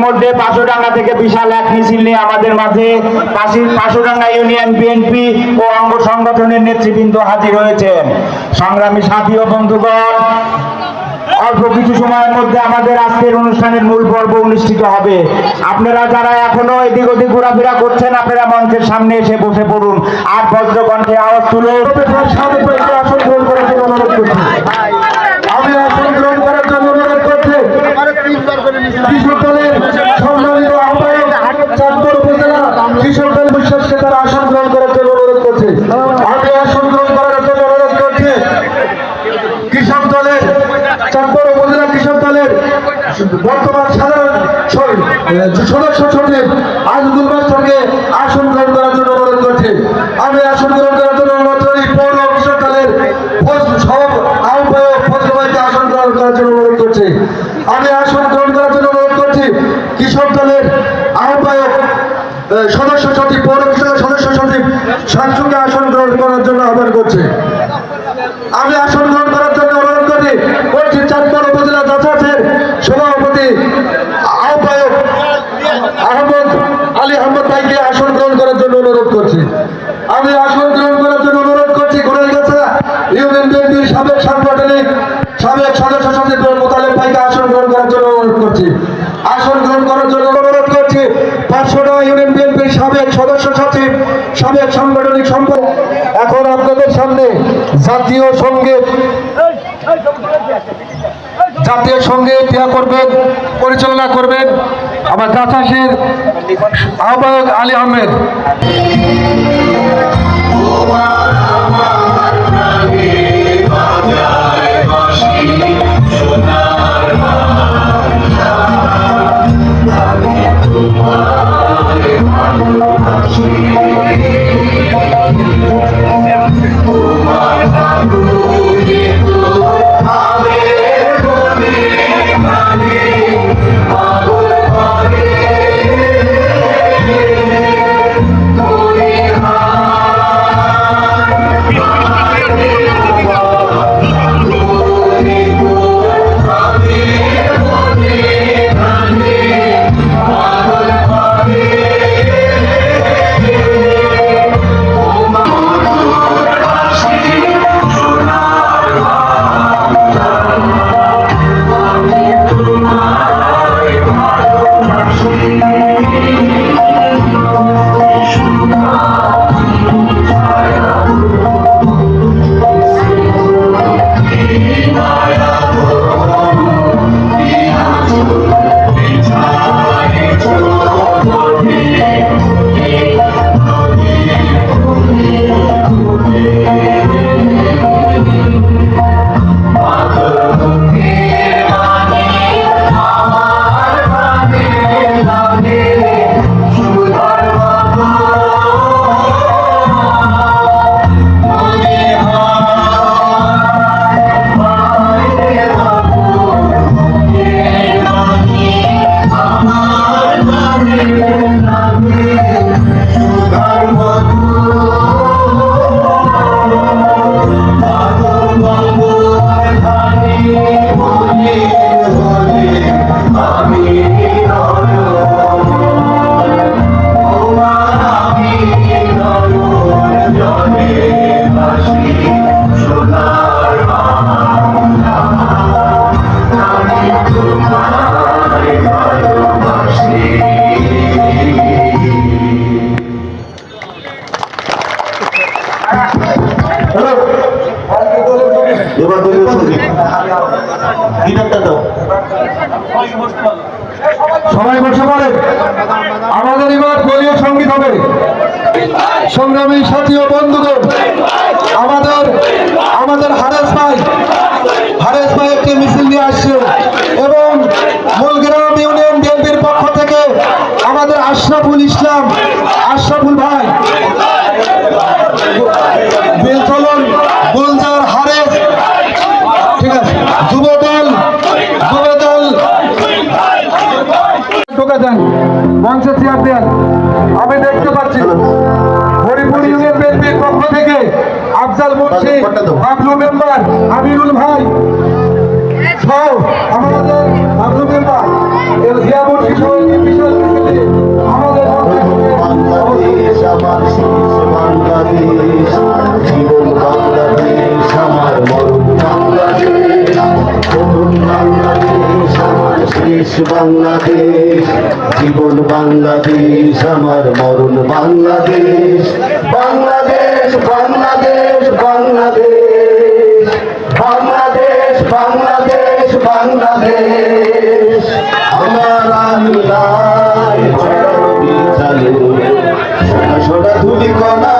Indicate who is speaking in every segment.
Speaker 1: ইতিমধ্যে পাঁচুডাঙ্গা থেকে বিশাল এক মিছিল নিয়ে আমাদের মাঝে পাশি পাঁচুডাঙ্গা ইউনিয়ন বিএনপি ও অঙ্গ সংগঠনের নেতৃবৃন্দ হাজির হয়েছেন। সংগ্রামী সাথী ও বন্ধুগণ অল্প কিছু সময়ের মধ্যে আমাদের আজকের অনুষ্ঠানের মূল পর্ব অনুষ্ঠিত হবে। আপনারা যারা এখনও এদিক ওদিক ঘোরাফেরা করছেন আপনারা মঞ্চের সামনে এসে বসে পড়ুন। আর বজ্রকণ্ঠে আওয়াজ তুলুন
Speaker 2: সাধুপাইকে আসন গ্রহণ করার জন্য অনুরোধ করছি। আমি আসন গ্রহণ করার জন্য অনুরোধ করছি কৃষক দলের সম্মানিত আহ্বায়ক চাঁদপুর উপজেলা কৃষক দল বিশ্বাসকে তারা আসন গ্রহণ করার জন্য অনুরোধ করছে আমি আসন গ্রহণ করার জন্য অনুরোধ করছি কৃষক দলের চাঁদপুর উপজেলা কৃষক দলের বর্তমান সাধারণ সদস্য সচিব আজিদুল মাস্টারকে আসন গ্রহণ করার জন্য অনুরোধ করছি। আমি আসন গ্রহণ করার জন্য অনুরোধ করি, পৌর ফজ- সব আহ্বায়ক ফজল ভাইকে আসন গ্রহণ করার জন্য অনুরোধ করছি। আমি আসন গ্রহণ করার জন্য অনুরোধ করছি, কৃষক দলের আহ্বায়ক সদস্য সচিব, পৌর কৃষক সদস্য সচিব শামসুকে আসন গ্রহণ করার জন্য আহ্বান করছি আমি আসন গ্রহণ করার জন্য অনুরোধ করি করছি চাঁদপুর উপজেলা যথার্থের সভাপতি আহ্বায়ক আহমদ আলী আহমদ ভাইকে আসন গ্রহণ করার জন্য অনুরোধ করছি আমি আসন গ্রহণ করার জন্য অনুরোধ করছি গোড়াইগাছা ইউনিয়ন বিএনপির সাবেক সাংগঠনিক সাবেক সদস্য সচিব মোতালেব ভাইকে আসন গ্রহণ করার জন্য অনুরোধ করছি আসন গ্রহণ করার জন্য অনুরোধ করছি পাঁচশোটা ইউনিয়ন বিএনপির সাবেক সদস্য সচিব, সাবেক সাংগঠনিক সম্পদ এখন আপনাদের সামনে জাতীয় সংগীত জাতীয় সংগীত ইয়া করবেন, পরিচালনা করবেন আমার কাছাসের আহ্বায়ক আলী আহমেদ।
Speaker 3: এবার
Speaker 2: সবাই বসে পড়েন আমাদের এবার দলীয় সংগীত হবে। সংগ্রামী সাথী ও বন্ধুগণ আমাদের আমাদের হারেস ভাই। হারেস ভাই একটি মিছিল নিয়ে আসছে। ঢোকা যান। মঞ্চে চেয়ার দেন। আমি দেখতে পাচ্ছি হরিপুর ইউনিয়ন বিএনপির পক্ষ থেকে আফজাল মুন্সি, বাবলু মেম্বার আমিরুল ভাই। সহ আমাদের বাবলু মেম্বার। জিয়া মুন্সি সহ
Speaker 4: বিশাল আমাদের বাংলাদেশ জীবন বাংলাদেশ, আমার মরণ বাংলাদেশ বাংলাদেশ, আমার শেষ বাংলাদেশ। জীবন বাংলাদেশ, আমার মরণ বাংলাদেশ। বাংলাদেশ বাংলাদেশ বাংলাদেশ। বাংলাদেশ বাংলাদেশ বাংলাদেশ।
Speaker 3: আমার আমি লাই চালু সোনা সোনা ধুলি কলা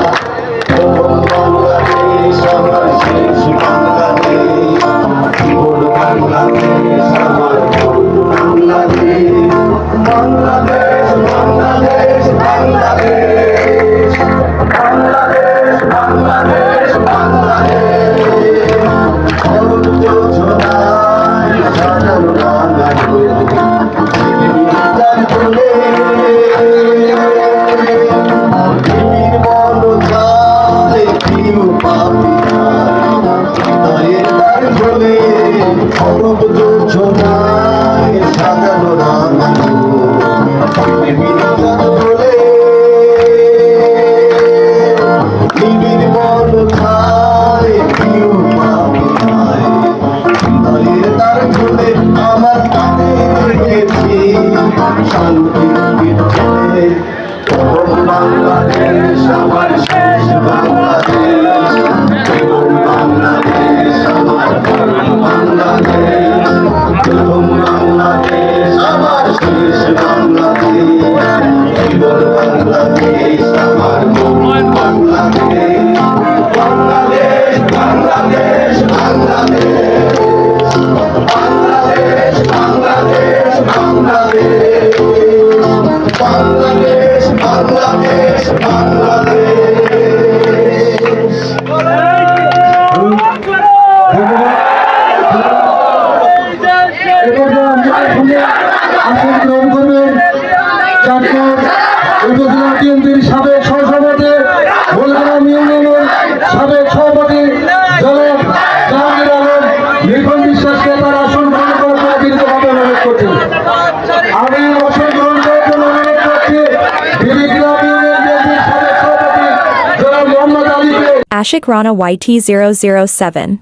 Speaker 5: Ashik Rana YT007